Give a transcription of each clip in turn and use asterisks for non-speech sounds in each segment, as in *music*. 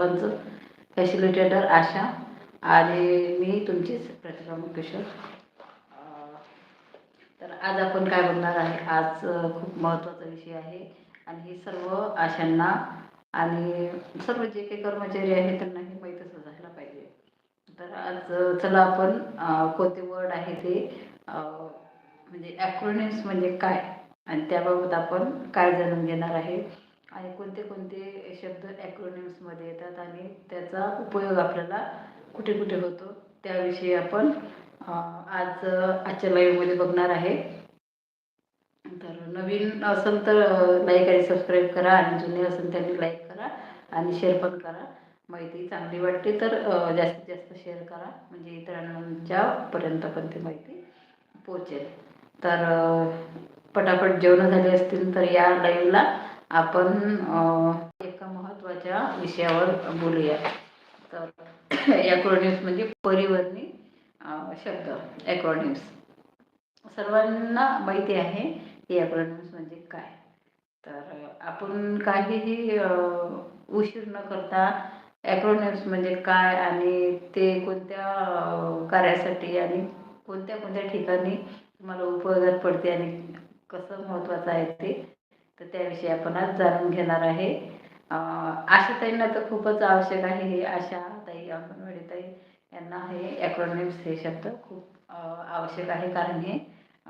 सर्वांचं फॅसिलिटेटर आशा आणि मी तुमचीच प्रतिभा मुकेशर तर आज आपण काय बोलणार आहे? आज खूप महत्त्वाचा विषय आहे. आणि हे सर्व आशांना आणि सर्व जे काही कर्मचारी आहेत त्यांना हे माहीतच असायला पाहिजे. तर आज चला आपण कोणते वर्ड आहे ते म्हणजे ॲक्रोनिम्स म्हणजे काय? आणि त्याबाबत आपण काय जाणून घेणार आहे? आणि कोणते कोणते शब्द ॲक्रोनिम्समध्ये येतात आणि त्याचा उपयोग आपल्याला कुठे कुठे होतो त्याविषयी आपण आज आजच्या लाईव्हमध्ये बघणार आहे. तर नवीन असेल तर लाईक आणि सबस्क्राईब करा आणि जुने असेल त्यांनी लाईक करा आणि शेअर पण करा. माहिती चांगली वाटते तर जास्तीत जास्त शेअर करा. म्हणजे इतरांच्या पर्यंत पण ती माहिती पोचेल तर पटापट जेवणं झाली असतील तर या लाईव्हला आपण एका महत्त्वाच्या विषयावर बोलूया. तर *coughs* ॲक्रोनिम्स म्हणजे परिवर्णी शब्द ॲक्रोनिम्स सर्वांना माहिती आहे की ॲक्रोनिम्स म्हणजे काय. तर आपण काहीही उशीर न करता ॲक्रोनिम्स म्हणजे काय आणि ते कोणत्या कार्यासाठी आणि कोणत्या कोणत्या ठिकाणी तुम्हाला उपयोगात पडते आणि कसं महत्त्वाचं आहे ते तर त्याविषयी आपण आज जाणून घेणार आहे. आशाताईंना तर खूपच आवश्यक आहे हे. आशा ताई अंगणवाडी ताई यांना हे ॲक्रोनिम्स हे शब्द खूप आवश्यक आहे कारण हे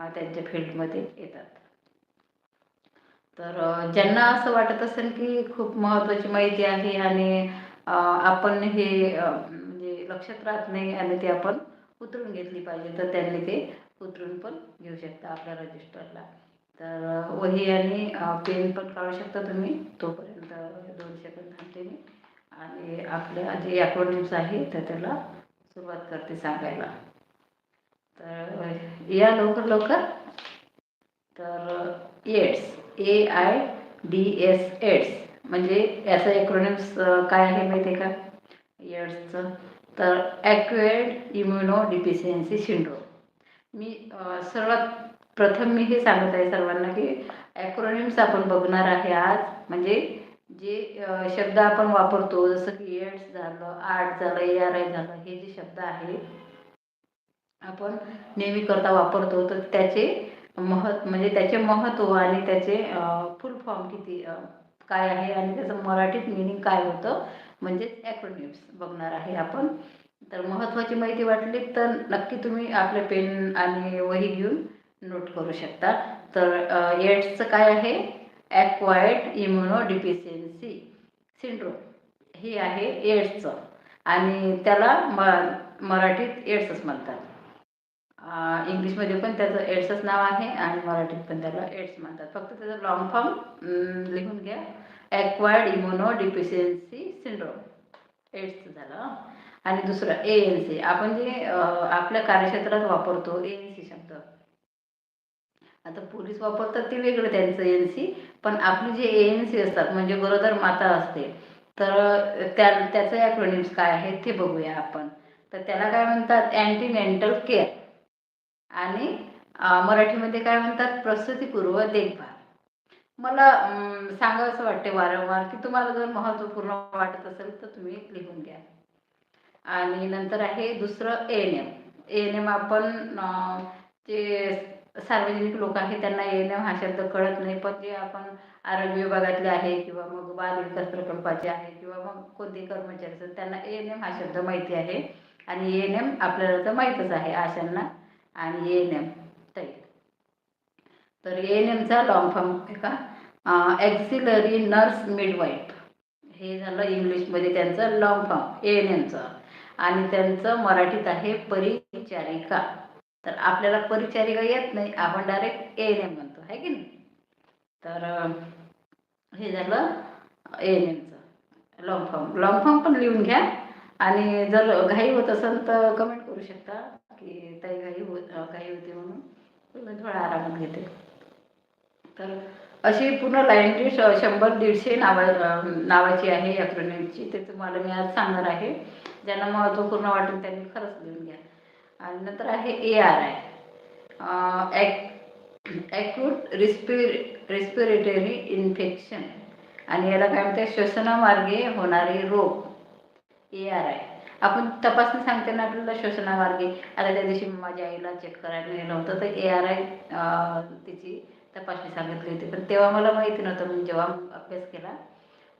त्यांच्या फील्डमध्ये येतात. तर ज्यांना असं वाटत असेल की खूप महत्त्वाची माहिती आहे आणि आपण हे म्हणजे लक्षात राहत नाही आणि ते आपण उतरून घेतली पाहिजे तर त्यांनी ते उतरून पण घेऊ शकता आपल्या रजिस्टरला तर वही आणि पेन पण काढू शकता तुम्ही. तोपर्यंत दोन सेकंद थांबते मी. आणि आपल्या जे ॲक्रोनिम्स आहे तर त्याला सुरुवात करते सांगायला. तर या लवकर लवकर. तर AIDS. A I D S AIDS. म्हणजे याचं ॲक्रोनिम्स काय आहे माहिती आहे का? एड्सचं. तर ॲक्वेड इम्युनो डिफिशियन्सी सिंड्रोम मी सर्वात प्रथम मी हे सांगत आहे सर्वांना की ॲक्रोनिम्स आपण बघणार आहे आज. म्हणजे जे शब्द आपण वापरतो जसं की एड्स झालं आर्ट झालं ए आर आय झालं हे जे शब्द आहे आपण नेहमी करता वापरतो तर त्याचे महत् म्हणजे त्याचे महत्त्व आणि त्याचे फुल फॉर्म किती काय आहे आणि त्याचं मराठीत मिनिंग काय होतं म्हणजेच ॲक्रोनिम्स बघणार आहे आपण. तर महत्त्वाची माहिती वाटली तर नक्की तुम्ही आपले पेन आणि वही घेऊन नोट करू शकता. तर एड्सचं काय आहे? ॲक्वायर्ड इम्युनो डिफिशियन्सी सिंड्रोम हे आहे एड्सचं आणि त्याला म मराठीत एड्सच म्हणतात. इंग्लिशमध्ये पण त्याचं एड्सच नाव आहे आणि मराठीत पण त्याला एड्स म्हणतात. फक्त त्याचं लॉंग फॉर्म लिहून घ्या. ॲक्वायर्ड इम्युनो डिफिशियन्सी सिंड्रोम एड्सचं झालं आणि दुसरं ए एन सी आपण जे आपल्या कार्यक्षेत्रात वापरतो ए एन सी शब्द. आता पोलीस वापरतात ते वेगळं त्यांचं एन सी पण आपली जे ए एन सी असतात म्हणजे गरोदर माता असते तर त्या त्याचं ॲक्रोनिम्स काय आहे ते बघूया आपण. तर त्याला काय म्हणतात? अँटीनेंटल केअर आणि मराठीमध्ये काय म्हणतात? प्रसूतीपूर्व देखभाल. मला अं, सांगावंसं वाटते वारंवार की तुम्हाला जर महत्त्वपूर्ण वाटत असेल तर तुम्ही लिहून घ्या. आणि नंतर आहे दुसरं एन एम एन एम आपण ते जे सार्वजनिक लोक आहेत त्यांना येणं एन एम हा शब्द कळत नाही. पण जे आपण आरोग्य विभागातले आहे किंवा मग बाल विकास प्रकल्पाचे आहे किंवा मग कोणते कर्मचारी असतात त्यांना ए एन एम हा शब्द माहिती आहे. आणि ए एन एम आपल्याला तर माहीतच आहे आशांना. आणि ए एन एम ताई. तर ए एन एमचा लॉंग फॉर्म आहे का? एक्सिलरी नर्स मिडवाईफ हे झालं इंग्लिशमध्ये त्यांचं लॉंग फॉर्म ए एन एमचं आणि त्यांचं मराठीत आहे परिचारिका. तर आपल्याला परिचारिका येत नाही आपण डायरेक्ट ए एन एम म्हणतो आहे की नाही? तर हे झालं ए एन एमचं लॉंग फॉर्म लॉंग फॉर्म पण लिहून घ्या. आणि जर घाई होत असेल तर कमेंट करू शकता की ताई घाई होत घाई होते म्हणून. मी थोडा आरामात घेते. तर अशी पूर्ण लाईन शंभर दीडशे नावा नावाची आहे ॲक्रोनिमची ते तुम्हाला मी आज सांगणार आहे. ज्यांना महत्त्वपूर्ण वाटेल त्यांनी खरंच लिहून घ्या. आणि नंतर आहे A R I acute respir respiratory infection आणि याला काय म्हणते श्वसनामार्गे होणारे रोग. ए आर आय आपण तपासणी सांगते ना आपल्याला श्वसनामार्गे. आता त्या दिवशी माझ्या आईला चेक करायला नेलं होतं तर ए आर आय तिची तपासणी सांगितली होती. पण तेव्हा मला माहिती नव्हतं मी जेव्हा अभ्यास केला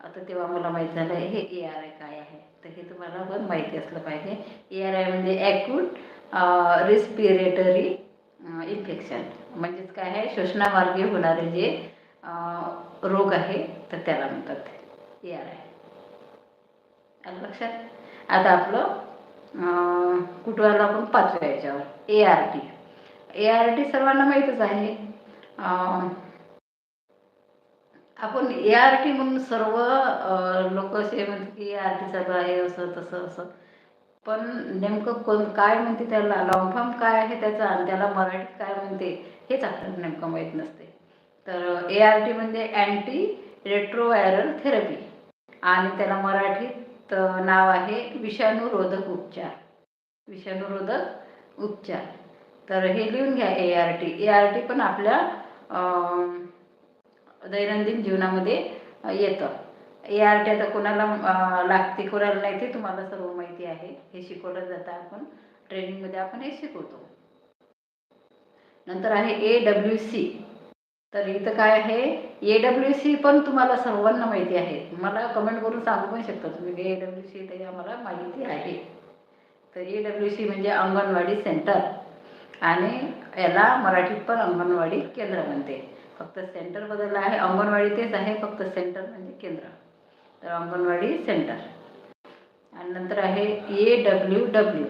आता तेव्हा मला माहीत झालं हे ए आर आय काय आहे? तर हे तुम्हाला पण माहिती असलं पाहिजे. ए आर आय म्हणजे ॲक्यूट रिस्पिरेटरी इन्फेक्शन म्हणजेच काय आहे? श्वसनामार्गे होणारे जे रोग आहे तर त्याला म्हणतात ए आर आय आलं लक्षात? आता आपलं अं, आपण? पाचव्या याच्यावर. A R T A R T सर्वांना माहीतच आहे. आपण ए आर टी म्हणून सर्व लोक असे म्हणतात की ए आर टी चालू आहे असं तसं असं. पण नेमकं कोण काय म्हणते त्याला लॉंग फॉर्म काय आहे त्याचा आणि त्याला मराठीत काय म्हणते हेच आपल्याला नेमकं माहीत नसते. तर ए आर टी म्हणजे अँटी रेट्रोवायरल थेरपी आणि त्याला मराठीत नाव आहे विषाणूरोधक उपचार. विषाणूरोधक उपचार. तर हे लिहून घ्या A R T A R T पण आपल्या दैनंदिन जीवनामध्ये येतं. ए आर टी आता कोणाला लागते कोणाला नाही ते तुम्हाला सर्व माहिती आहे. हे शिकवलं जातं आपण. ट्रेनिंगमध्ये आपण हे शिकवतो. नंतर आहे ए डब्ल्यू सी तर इथं काय आहे? ए डब्ल्यू सी पण तुम्हाला सर्वांना माहिती आहे. मला कमेंट करून सांगू पण शकता तुम्ही. ए डब्ल्यू सी तरी आम्हाला माहिती आहे. तर ए डब्ल्यू सी म्हणजे अंगणवाडी सेंटर आणि याला मराठीत पण अंगणवाडी केंद्र म्हणते. फक्त सेंटर बदललं आहे. अंगणवाडी तेच आहे. फक्त सेंटर म्हणजे केंद्र. तर अंगणवाडी सेंटर आणि नंतर आहे ए डब्ल्यू डब्ल्यू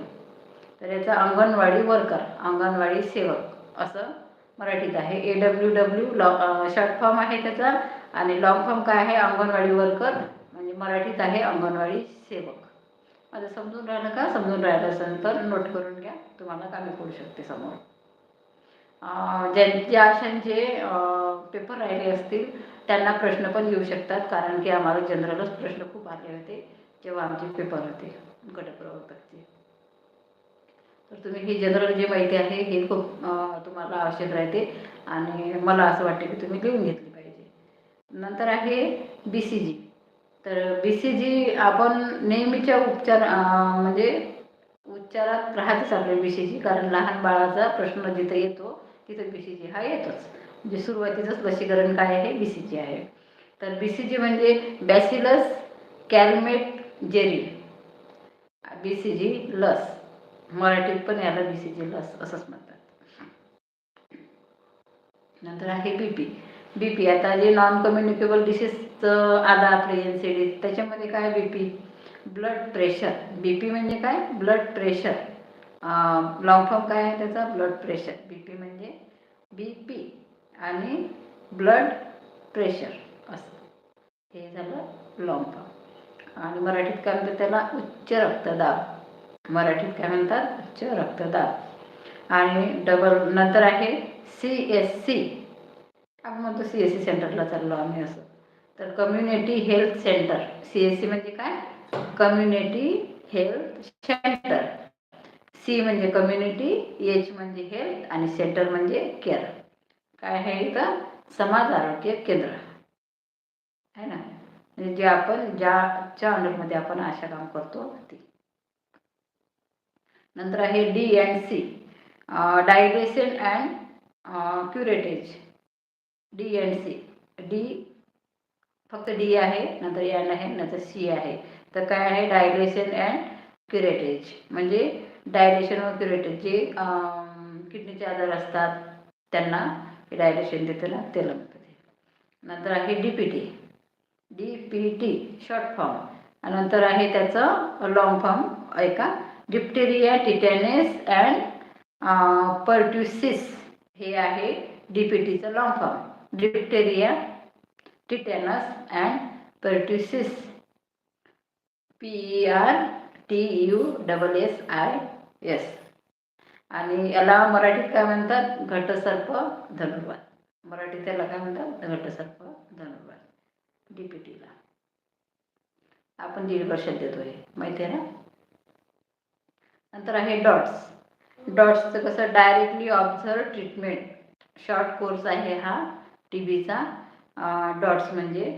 तर याचा अंगणवाडी वर्कर अंगणवाडी सेवक असं मराठीत आहे. A W W law short form आहे त्याचा आणि लॉंग फॉर्म काय आहे? अंगणवाडी वर्कर म्हणजे मराठीत आहे अंगणवाडी सेवक. माझं समजून राहिलं का? समजून राहिलं असेल तर नोट करून घ्या. तुम्हाला कामी पडू शकते समोर. ज्यांच्या अशांचे पेपर राहिले असतील त्यांना प्रश्न पण येऊ शकतात कारण की आम्हाला जनरलच प्रश्न खूप आले होते. जेव्हा आमचे पेपर होते गटप्रवर्तकचे. तर तुम्ही ही जनरल जी माहिती आहे ही खूप तुम्हाला आवश्यक राहते आणि मला असं वाटते की तुम्ही लिहून घेतली पाहिजे. नंतर आहे बी सी जी तर बी सी जी आपण नेहमीच्या उपचार म्हणजे उच्चारात राहतेच आपल्या बी सी जी कारण लहान बाळाचा प्रश्न जिथं येतो तिथं बी सी जी हा येतोच. म्हणजे सुरुवातीचंच लसीकरण काय आहे? बी सी जी आहे. तर बी सी जी म्हणजे बॅसिलस कॅलमेट जेरी. बी सी जी लस. मराठीत पण याला बी सी जी लस असंच म्हणतात. नंतर आहे बी पी बी पी आता जे नॉन कम्युनिकेबल डिसीजचं आलं आपले एन सी डी त्याच्यामध्ये काय B P blood pressure B P म्हणजे काय? ब्लड प्रेशर लॉंग फॉर्म काय आहे त्याचा? ब्लड प्रेशर बी पी म्हणजे बी पी आणि ब्लड प्रेशर असं. हे झालं लॉंग फॉर्म आणि मराठीत काय म्हणतात त्याला? उच्च रक्तदाब. मराठीत काय म्हणतात? उच्च रक्तदाब. आणि डबल नंतर आहे सी एस सी आपण म्हणतो सी एस सी सेंटरला चाललो आम्ही असं. तर community health centre C S C म्हणजे काय? कम्युनिटी हेल्थ सेंटर सी म्हणजे कम्युनिटी एच म्हणजे हेल्थ आणि सेंटर म्हणजे केअर काय आहे इथं? समाज आरोग्य केंद्र. आहे ना? म्हणजे जे आपण ज्याच्या अंडरमध्ये आपण अशा काम करतो ती. नंतर आहे D and C digression and curettage D and C D फक्त डी आहे नंतर एन आहे नंतर सी आहे. तर काय आहे? डायलेशन अँड क्युरेटेज म्हणजे डायलेशन व क्युरेटेज जे किडनीचे आजार असतात त्यांना हे डायलेशन देतं ना त्याला नंतर आहे D P T D P T short form आणि नंतर आहे त्याचं लॉंग फॉर्म ऐका. डिप्टेरिया टिटॅनेस अँड पर्ट्युसिस हे आहे डी पी टीचं long form diphtheria tetanus and pertussis P E R T U double S I S आणि याला मराठीत काय म्हणतात? घटसर्प धनुर्वाद मराठीत त्याला काय म्हणतात? घटसर्प. डी पी टीला आपण दीड वर्षात देतो हे माहिती आहे ना? नंतर आहे डॉट्स. डॉट्सचं कसं directly observe treatment short course आहे हा टी बीचा डॉट्स म्हणजे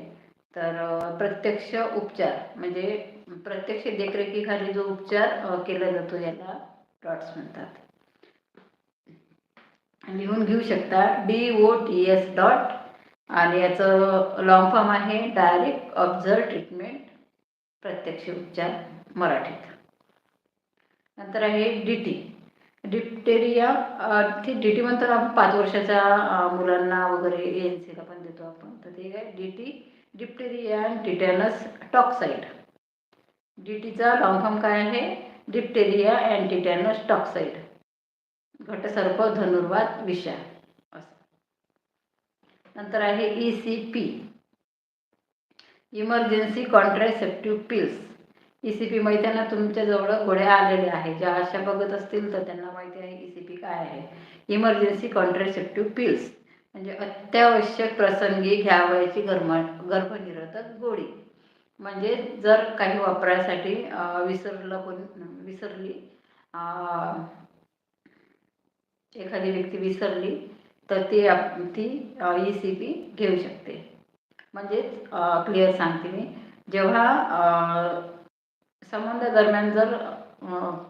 तर प्रत्यक्ष उपचार. म्हणजे प्रत्यक्ष देखरेखीखाली जो उपचार केला जातो याला डॉट्स म्हणतात. लिहून घेऊ शकता D O T S dot आणि याचं लॉंग फॉर्म आहे डायरेक्ट ऑब्झर्व ट्रीटमेंट प्रत्यक्ष उपचार मराठीत. नंतर आहे डी टी डिप्टेरिया ती डी टी म्हणतो आपण पाच वर्षाच्या मुलांना वगैरे एन सीला पण देतो आपण. तर ते काय? D T diphtheria and tetanus toxoid D टीचा लॉंग फॉर्म काय आहे? डिप्टेरिया अँड टिटॅनस टॉक्साईड घटसर्प धनुर्वात विषा नंतर आहे E C P emergency contraceptive pills E C P माहिती आहे ना तुमच्याजवळ गोळ्या आलेल्या आहे ज्या अशा बघत असतील तर त्यांना माहिती आहे ई सी पी काय आहे. इमर्जन्सी कॉन्ट्रासेप्टिव्ह पिल्स म्हणजे अत्यावश्यक प्रसंगी घ्यावयाची गर्म गर्भनिरोधक गोळी. म्हणजे जर काही वापरायसाठी विसरलं कोण विसरली एखादी व्यक्ती विसरली तर ती आप ती ई सी पी घेऊ शकते. म्हणजेच क्लिअर सांगते मी. जेव्हा संबंधादरम्यान जर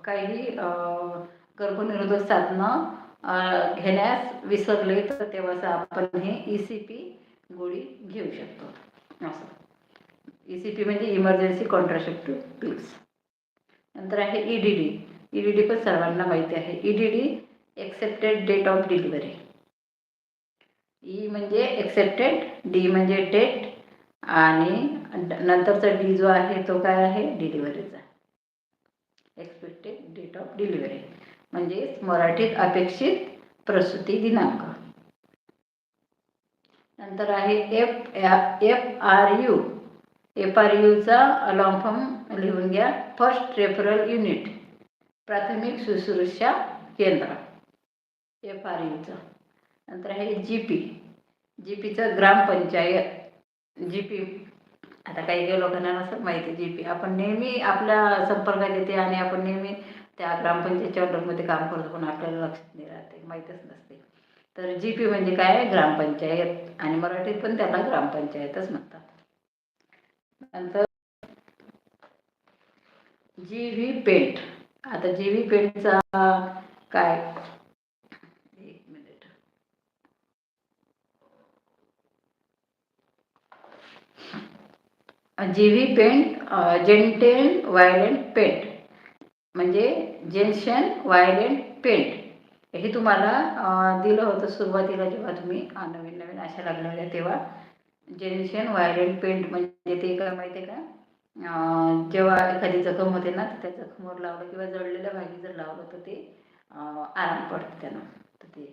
काही गर्भनिरोधक साधनं घेण्यास विसरले तर तेव्हाच आपण हे ई सी पी गोळी घेऊ शकतो. असं. ई सी पी म्हणजे इमर्जन्सी कॉन्ट्रासेप्टिव्ह पिल्स नंतर आहे E D D E D D पण सर्वांना माहिती आहे. E D D excepted date of delivery E म्हणजे एक्सेप्टेड डी म्हणजे डेट आणि नंतरचा डी जो आहे तो काय आहे? डिलिव्हरीचा एक्सपेक्टेड डेट ऑफ डिलिव्हरी म्हणजेच मराठीत अपेक्षित प्रसूती दिनांक. नंतर आहे F F R U F R यूचा long form लिहून घ्या. फर्स्ट रेफरल युनिट प्राथमिक शुश्रूषा केंद्र. एफ आर यूचं नंतर आहे जी पी जी पीचं ग्रामपंचायत. जी पी आता काही काही लोकांना नसतं माहिती जी पी आपण नेहमी आपल्या संपर्कात येते आणि आपण नेहमी त्या ग्रामपंचायतच्या ऑर्डरमध्ये काम करतो पण आपल्याला लक्षात नाही राहते माहीतच नसते. तर जी पी म्हणजे काय? आहे? ग्रामपंचायत. आणि मराठीत पण त्याला ग्रामपंचायतच म्हणतात. नंतर जी व्ही पेंट आता जी व्ही पेंटचा काय एक minute G V paint gentian violent paint. म्हणजे जेन्शन व्हायलेंट पेंट. हे तुम्हाला दिलं होतं सुरुवातीला जेव्हा तुम्ही नवीन नवीन अशा लागल्या तेव्हा. जेन्शन व्हायलेंट पेंट म्हणजे ते काय माहिती आहे का? जेव्हा एखादी जखम होते ना तर त्या जखमवर लावलं किंवा जळलेल्या भागी जर लावलं तर ते आराम पडतं त्यानं. तर ते.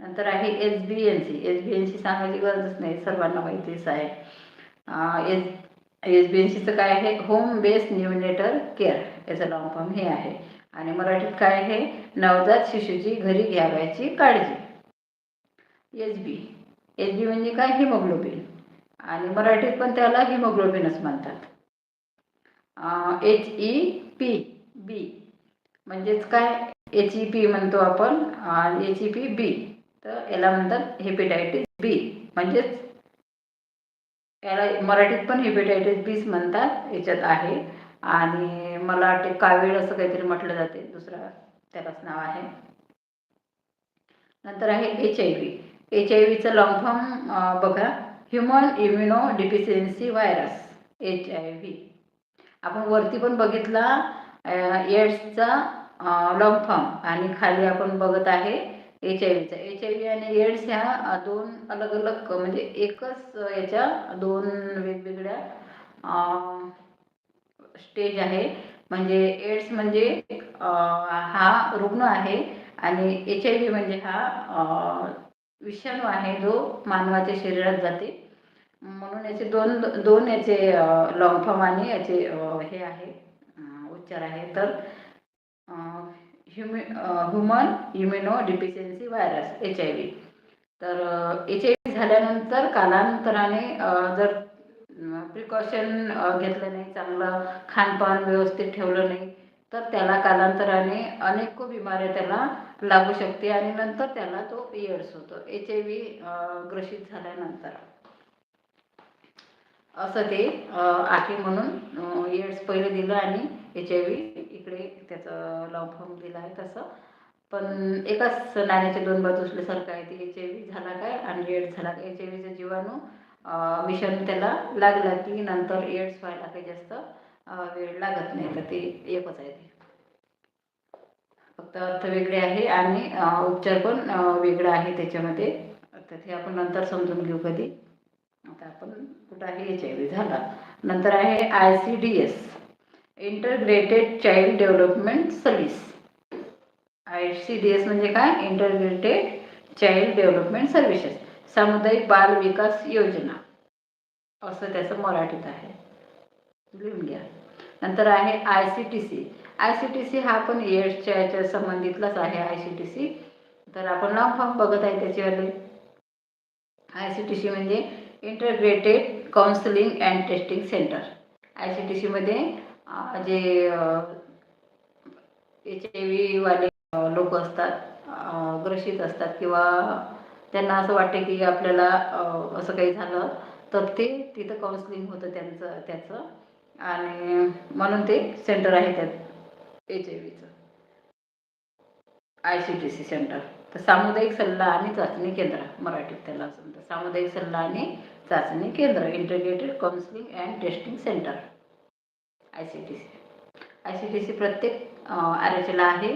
नंतर आहे S B N C. S B N C सांगायची गरजच नाही सर्वांना माहितीच आहे. एस एस बी एन सीचं काय आहे? होम बेस्ड न्युमिनेटर केअर याचं लॉंग फॉर्म हे आहे. आणि मराठीत काय आहे? नवजात शिशूची घरी घ्यावयाची काळजी. एच बी एच बी म्हणजे काय? हिमोग्लोबिन. आणि मराठीत पण त्याला हिमोग्लोबिनच म्हणतात. एच ई पी बी म्हणजेच काय? एच ई पी म्हणतो आपण. एच ई पी बी तर याला म्हणतात हेपेटायटिस बी म्हणजेच याला मराठीत पण हेपेटायटिस बीच म्हणतात याच्यात आहे. आणि मला वाटते कावीळ असं काहीतरी म्हटलं जाते दुसरा त्यालाच नाव आहे. नंतर आहे H I V H I व्हीचं long form बघा human immunodeficiency virus H I V आपण वरती पण बघितला एड्सचा लॉंग फॉर्म आणि खाली आपण बघत आहे एच आय व्हीचा एच आय व्ही आणि एड्स ह्या दोन अलग अलग म्हणजे एकच याच्या दोन वेगवेगळ्या स्टेज आहे. म्हणजे एड्स म्हणजे हा रुग्ण आहे आणि एच आय व्ही म्हणजे हा विषाणू आहे जो मानवाच्या शरीरात जाते. म्हणून याचे दोन दोन याचे लॉंगफॉर्म आणि याचे हे आहे उच्चार आहे. तर hume human immunodeficiency virus H I V तर एच आय व्ही झाल्यानंतर कालांतराने uh, जर uh, प्रिकॉशन uh, घेतलं नाही चांगलं खानपान व्यवस्थित ठेवलं नाही तर त्याला कालांतराने अनेक बिमाऱ्या त्याला लागू शकते आणि नंतर त्याला तो एड्स होतो. एच आय व्ही ग्रसित झाल्यानंतर. असं ते आखी म्हणून इयर्स पहिले दिलं आणि एच आय व्ही इकडे त्याचं लॉंग फॉर्म दिला आहे तसं. पण एकाच नाण्याचे दोन बाजू असल्यासारखं आहे ते एच आय व्ही झाला काय आणि एड्स झाला काय एच आय व्हीचा जीवाणू विषाणू त्याला लागला की नंतर एड्स व्हायला काही जास्त वेळ लागत नाही तर ते एकच आहे ते. फक्त अर्थ वेगळे आहे आणि उपचार पण वेगळा आहे त्याच्यामध्ये. तर ते आपण नंतर समजून घेऊ कधी. आता आपण कुठं आहे एच आय व्ही झाला. नंतर आहे I C D S integrated child development service I C D S म्हणजे काय? इंटरग्रेटेड चाइल्ड डेव्हलपमेंट सर्व्हिसेस सामुदायिक बाल विकास योजना. असं त्याचं मराठीत आहे. लिहून घ्या. नंतर आहे I C T C I C T C हा पण एड्सच्या याच्या संबंधितलाच आहे आय सी टी सी तर आपण नाव फॉर्म बघत आहे त्याच्यावाले आय सी टी सी म्हणजे integrated counselling and testing centre I C T सीमध्ये जे एच आय व्हीवाले लोक असतात ग्रसित असतात किंवा त्यांना असं वाटते की आपल्याला असं काही झालं तर ते तिथं काउन्सिलिंग होतं त्यांचं त्याचं. आणि म्हणून ते सेंटर आहे त्यात H I व्हीचं I C T C centre तर सामुदायिक सल्ला आणि चाचणी केंद्र मराठीत त्याला असं म्हणतात. सामुदायिक सल्ला आणि चाचणी केंद्र integrated counselling and testing centre I C T C I C T C प्रत्येक आर एच एला आहे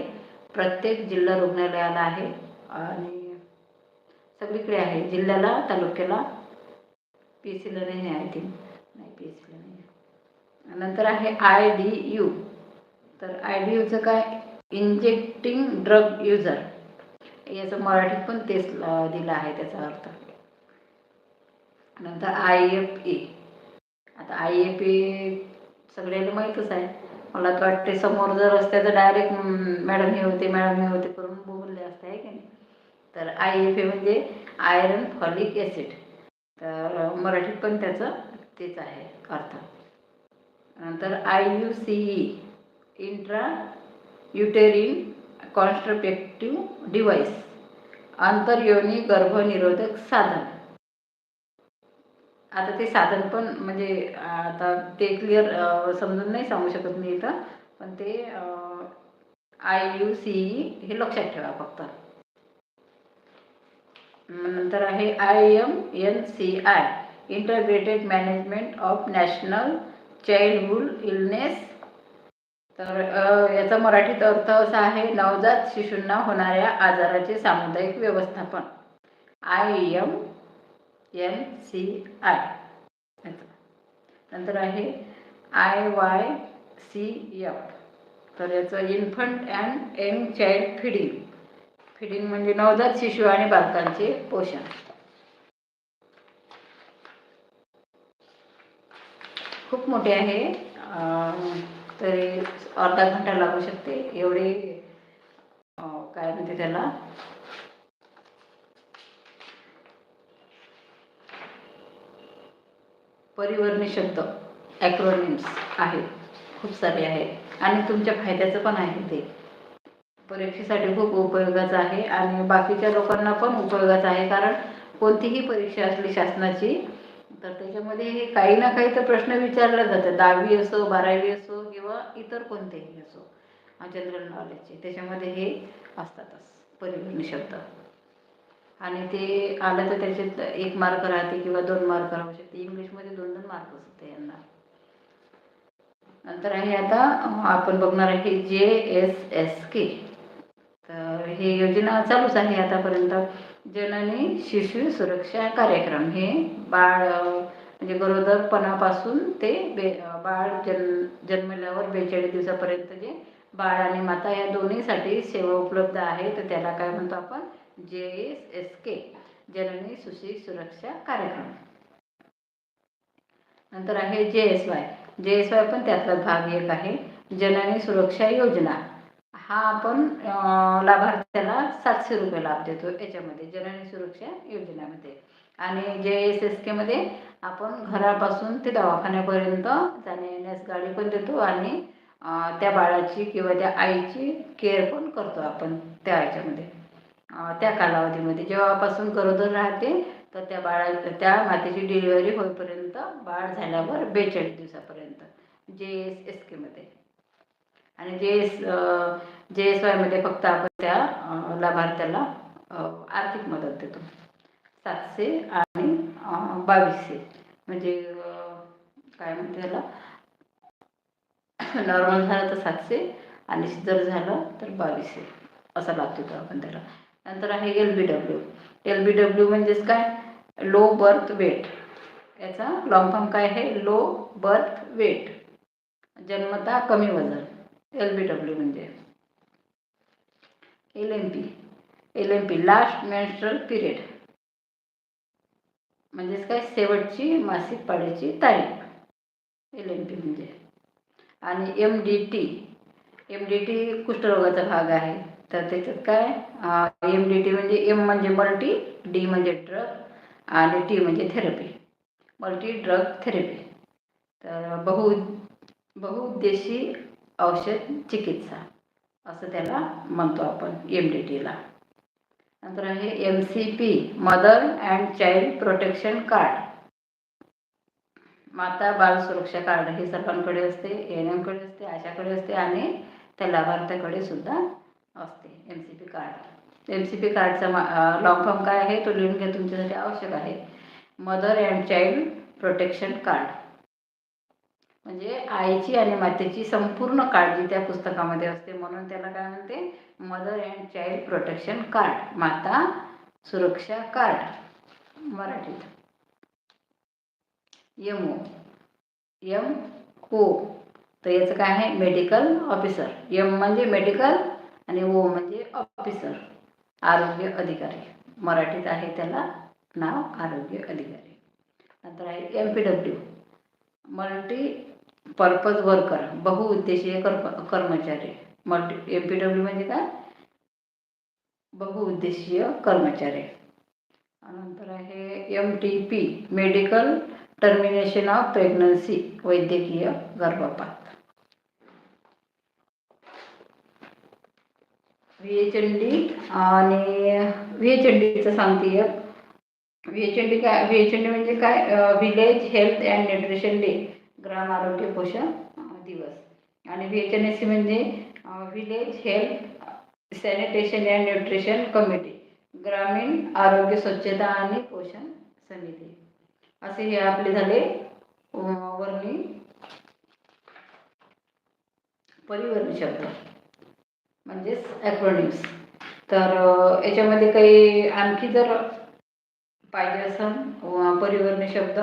प्रत्येक जिल्हा रुग्णालयाला आहे आणि सगळीकडे आहे. जिल्ह्याला तालुक्याला पी सीला नाही आहे आय थिंक. नाही पी सीला नाही. नंतर आहे आय डी यू. तर आय डी यूचं काय? इंजेक्टिंग ड्रग युजर याचं मराठीत पण तेच दिलं आहे त्याचा अर्थ. नंतर आय एफ ए. आता आय एफ ए सगळ्याला माहीतच आहे. मला तर वाटते समोर जर असते तर डायरेक्ट मॅडम हे होते मॅडम हे होते करून बोलले असते आहे की नाही? तर आय एफ ए म्हणजे आयरन फॉलिक ॲसिड तर मराठीत पण त्याचं तेच आहे अर्थ. नंतर I U C E intra uterine contraceptive device आंतरयोनी गर्भनिरोधक साधन. आता ते साधन पण म्हणजे आता ते क्लिअर समजून नाही सांगू शकत मी इथं पण ते आय यू सी हे लक्षात ठेवा फक्त. नंतर आहे I M N C I integrated management of national childhood illness तर याचा मराठीत अर्थ असा आहे नवजात शिशूंना होणाऱ्या आजाराचे सामुदायिक व्यवस्थापन. I M N C I नंतर. आहे आय वाय सी एफ तर याचं infant and M child feeding feeding म्हणजे नवजात शिशु आणि बालकांचे पोषण. खूप मोठे आहे. तरी अर्धा घंटा लागू शकते. एवढे काय म्हणते त्याला? परिवर्णी शब्द ॲक्रोनिम्स आहेत. खूप सारे आहेत. आणि तुमच्या फायद्याचं पण आहे ते. परीक्षेसाठी खूप उपयोगाचं आहे आणि बाकीच्या लोकांना पण उपयोगाचं आहे. कारण कोणतीही परीक्षा असली शासनाची तर त्याच्यामध्ये हे काही ना काही तर प्रश्न विचारले जातात. दहावी असो बारावी असो किंवा इतर कोणतेही असो. जनरल नॉलेजचे. त्याच्यामध्ये हे असतातच. परिवर्णी शब्द. आणि ते आलं तर त्याच्यात एक मार्क राहते किंवा दोन मार्क राहू शकते. इंग्लिशमध्ये दोन दोन मार्क असते यांना. नंतर आहे आता आपण बघणार आहे जे एस एस के. तर हे योजना चालूच आहे आतापर्यंत. जननी शिशु सुरक्षा कार्यक्रम. हे बाळ म्हणजे गरोदरपणापासून ते बे बाळ जन्म जन्मल्यावर बेचाळीस दिवसापर्यंत जे बाळ आणि माता या दोन्हीसाठी सेवा उपलब्ध आहे तर त्याला काय म्हणतो आपण? J S S K Janani sushi सुरक्षा कार्यक्रम. नंतर आहे J S Y J S Y पण त्यातला भाग एक आहे जननी सुरक्षा योजना. हा आपण लाभार्थ्याला सातशे रुपये लाभ देतो याच्यामध्ये जननी सुरक्षा योजनेमध्ये. आणि जे एस एस केमध्ये आपण घरापासून ते दवाखान्यापर्यंत जाण्या येण्यास गाडी पण देतो आणि त्या बाळाची किंवा त्या आईची केअर पण करतो आपण त्या याच्यामध्ये. त्या कालावधीमध्ये. जेव्हापासून गरोदर राहते तर त्या बाळा त्या मातेची डिलिव्हरी होईपर्यंत बाळ झाल्यावर बेचाळीस दिवसापर्यंत. जे एस एस केमध्ये आणि जे एस जे एस वायमध्ये फक्त आपण त्या लाभार्थ्याला आर्थिक मदत देतो. सातशे आणि बावीसशे. म्हणजे काय म्हणते त्याला? *coughs* नॉर्मल झालं तर सातशे आणि जर झालं तर बावीसशे. असा लागतो आपण त्याला. नंतर आहे L B W L B W म्हणजेच काय? लो बर्थ वेट याचा लॉंग फॉर्म काय आहे? लो बर्थ वेट जन्मता कमी वजन. एल बी डब्ल्यू म्हणजे. L M P L M P last menstrual period म्हणजेच काय? शेवटची मासिक पाळीची तारीख. एल एम पी म्हणजे. आणि M D T M D T कुष्ठरोगाचा भाग आहे. तर त्याच्यात काय? एम डी टी म्हणजे एम म्हणजे मल्टी डी म्हणजे ड्रग आणि टी म्हणजे थेरपी मल्टी ड्रग थेरपी तर बहु बहुउद्देशी औषध चिकित्सा असं त्याला म्हणतो आपण एम डी टीला नंतर आहे M C P mother and child protection card माता बाल सुरक्षा कार्ड हे सर्वांकडे असते एन एमकडे असते आशाकडे असते आणि त्या लाभार्थ्याकडे सुद्धा असते M C P card M C P कार्डचा लॉंग फॉर्म काय आहे? तो लिहून घेणं तुमच्यासाठी आवश्यक आहे. Mother and child protection card म्हणजे आईची आणि मातेची संपूर्ण काळजी त्या पुस्तकामध्ये असते. म्हणून त्याला काय म्हणते? Mother and child protection card माता सुरक्षा कार्ड मराठीत. यमो ओ ओ तर याचं काय आहे? मेडिकल ऑफिसर यम म्हणजे मेडिकल आणि ओ म्हणजे ऑफिसर आरोग्य अधिकारी. मराठीत आहे त्याला नाव आरोग्य अधिकारी. नंतर आहे M P W multi purpose worker बहुउद्देशीय कर्म कर्मचारी. मल्टी एम पी डब्ल्यू म्हणजे काय? बहुउद्देशीय कर्मचारी. नंतर आहे M T P medical termination of pregnancy वैद्यकीय गर्भपात. व्ही एच एन डी आणि व्ही एच डीचं सांगते एक. व्ही एच एन डी काय व्ही एच डी म्हणजे काय? Village health and nutrition day ग्राम आरोग्य पोषण दिवस. आणि V H N S C म्हणजे village health sanitation and nutrition committee ग्रामीण आरोग्य स्वच्छता आणि पोषण समिती. असे हे आपले झाले वर्णी परिवर्णी शब्द. म्हणजेच ॲक्रोनिम्स तर याच्यामध्ये काही आणखी जर पाहिजे असेल अं, परिवर्णी शब्द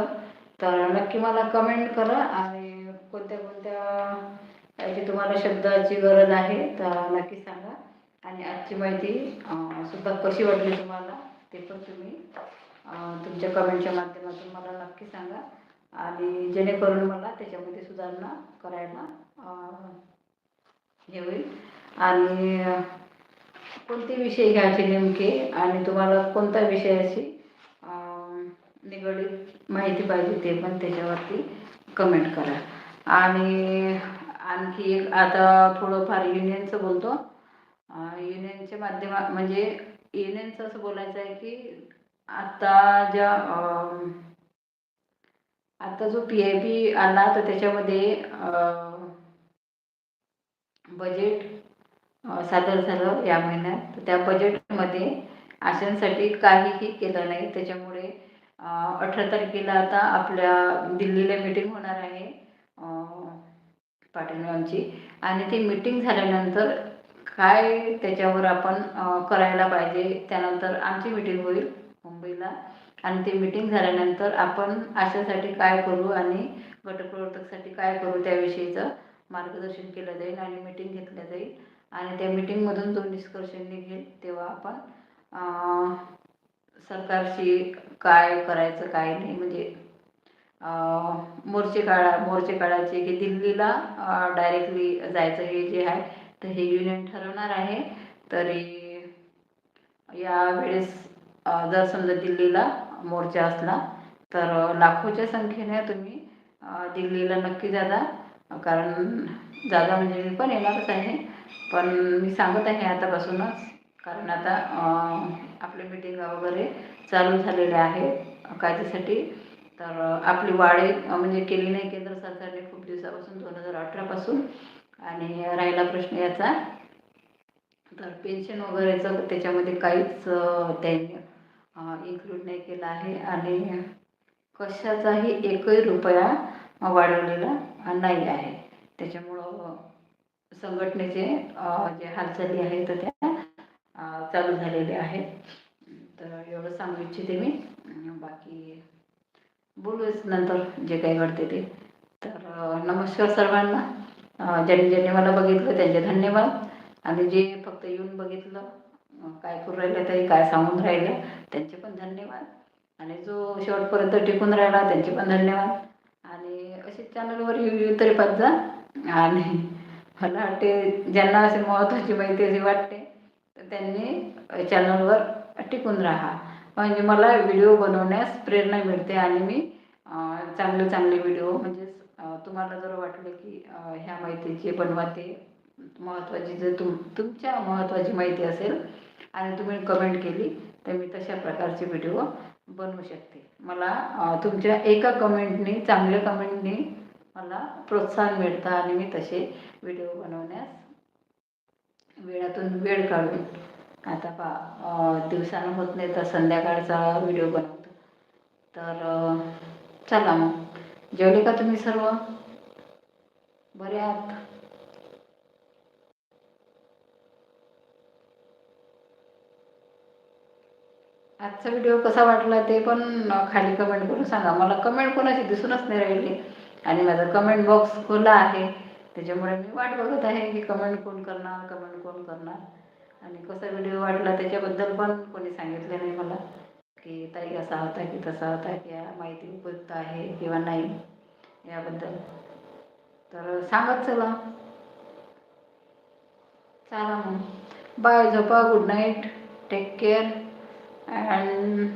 तर नक्की मला कमेंट करा आणि कोणत्या कोणत्या याची तुम्हाला शब्दाची गरज आहे तर नक्की सांगा. आणि आजची माहिती सुद्धा कशी वाटली तुम्हाला ते पण तुम्ही तुमच्या कमेंटच्या माध्यमातून मला नक्की सांगा. आणि जेणेकरून मला त्याच्यामध्ये सुधारणा करायला हे होईल. आणि कोणते विषय घ्यायचे नेमके? आणि तुम्हाला कोणत्या विषयाची निगडीत माहिती पाहिजे ते पण त्याच्यावरती कमेंट करा. आणि आणखी एक आता थोडंफार युनियनचं बोलतो. युनियनच्या माध्यमा म्हणजे युनियनचं असं बोलायचं आहे की आता ज्या आता जो पी आय पी आला तर त्याच्यामध्ये बजेट सादर झालं या महिन्यात. तर त्या बजेटमध्ये आशांसाठी काहीही केलं नाही. त्याच्यामुळे अठरा तारखेला आता आपल्या दिल्लीला मीटिंग होणार आहे पाटील मॅमची. आणि ती मीटिंग झाल्यानंतर काय त्याच्यावर आपण करायला पाहिजे त्यानंतर आमची मीटिंग होईल मुंबईला. आणि ती मीटिंग झाल्यानंतर आपण आशासाठी काय करू आणि गटप्रवर्तकसाठी काय करू त्याविषयीचं मार्गदर्शन केलं जाईल आणि मीटिंग घेतल्या जाईल. आणि त्या मीटिंगमधून जो निष्कर्ष निघेल. तेव्हा आपण सरकारशी काय करायचं काय नाही. म्हणजे मोर्चे काढा मोर्चे काढायचे की दिल्लीला डायरेक्टली जायचं हे जे आहे तर हे युनियन ठरवणार आहे. तरी यावेळेस जर समजा दिल्लीला मोर्चा असला तर लाखोच्या संख्येने तुम्ही दिल्लीला नक्की जादा कारण जादा म्हणजे मी पण येणारच आहे. पण मी सांगत आहे आतापासूनच कारण आता आपले मीटिंग वगैरे चालू झालेले आहेत कायद्यासाठी. तर आपली वाढे म्हणजे केली नाही केंद्र सरकारने खूप दिवसापासून दोन हजार अठरापासून आणि राहिला प्रश्न याचा. तर पेन्शन वगैरेचं त्याच्यामध्ये काहीच त्यांनी इन्क्लूड नाही केलं आहे. आणि कशाचाही एकही रुपया वाढवलेला नाही आहे. त्याच्यामुळं संघटनेचे जे हालचाली आहेत त्या चालू झालेल्या आहेत. तर एवढं सांगू इच्छिते मी. बाकी बोलूच नंतर जे काही घडते ते. तर नमस्कार सर्वांना. ज्यांनी ज्यांनी मला बघितलं त्यांचे धन्यवाद. आणि जे फक्त येऊन बघितलं काय करू राहिलं ताई काय सांगून राहिलं त्यांचे पण धन्यवाद. आणि जो शेवटपर्यंत टिकून राहिला त्यांचे पण धन्यवाद. आणि असे चॅनलवर येऊ येऊ तरी पाच जा. आणि मला वाटते ज्यांना असे महत्त्वाची माहिती अशी वाटते तर त्यांनी चॅनलवर टिकून राहा. म्हणजे मला व्हिडिओ बनवण्यास प्रेरणा मिळते आणि मी चांगले चांगले व्हिडिओ म्हणजेच तुम्हाला जर वाटलं की ह्या माहितीचे बनवा ते महत्त्वाची जर तुम तुमच्या महत्त्वाची माहिती असेल आणि तुम्ही कमेंट केली तर मी तशा प्रकारचे व्हिडिओ बनवू शकते. मला तुमच्या एका कमेंटनी चांगल्या कमेंटनी मला प्रोत्साहन मिळतं आणि मी तसे व्हिडिओ बनवण्यास वेळातून वेळ काढून. आता पा दिवसानं होत नाही तर संध्याकाळचा व्हिडिओ बनवतो. तर चला मग. जेवले का तुम्ही सर्व? बरे आहात? आजचा व्हिडिओ कसा वाटला ते पण खाली कमेंट करून सांगा. मला कमेंट कोणाची दिसूनच नाही राहिली. आणि माझा कमेंट बॉक्स खुला आहे. त्याच्यामुळे मी वाट बघत आहे की कमेंट कोण करणार कमेंट कोण करणार. आणि कसा व्हिडिओ वाटला त्याच्याबद्दल पण कोणी सांगितलं नाही मला. की ताई असा होता की तसा होता की या माहिती उपयुक्त आहे किंवा नाही याबद्दल. तर सांगत चला. चला मग. बाय झोपा. Good night take care and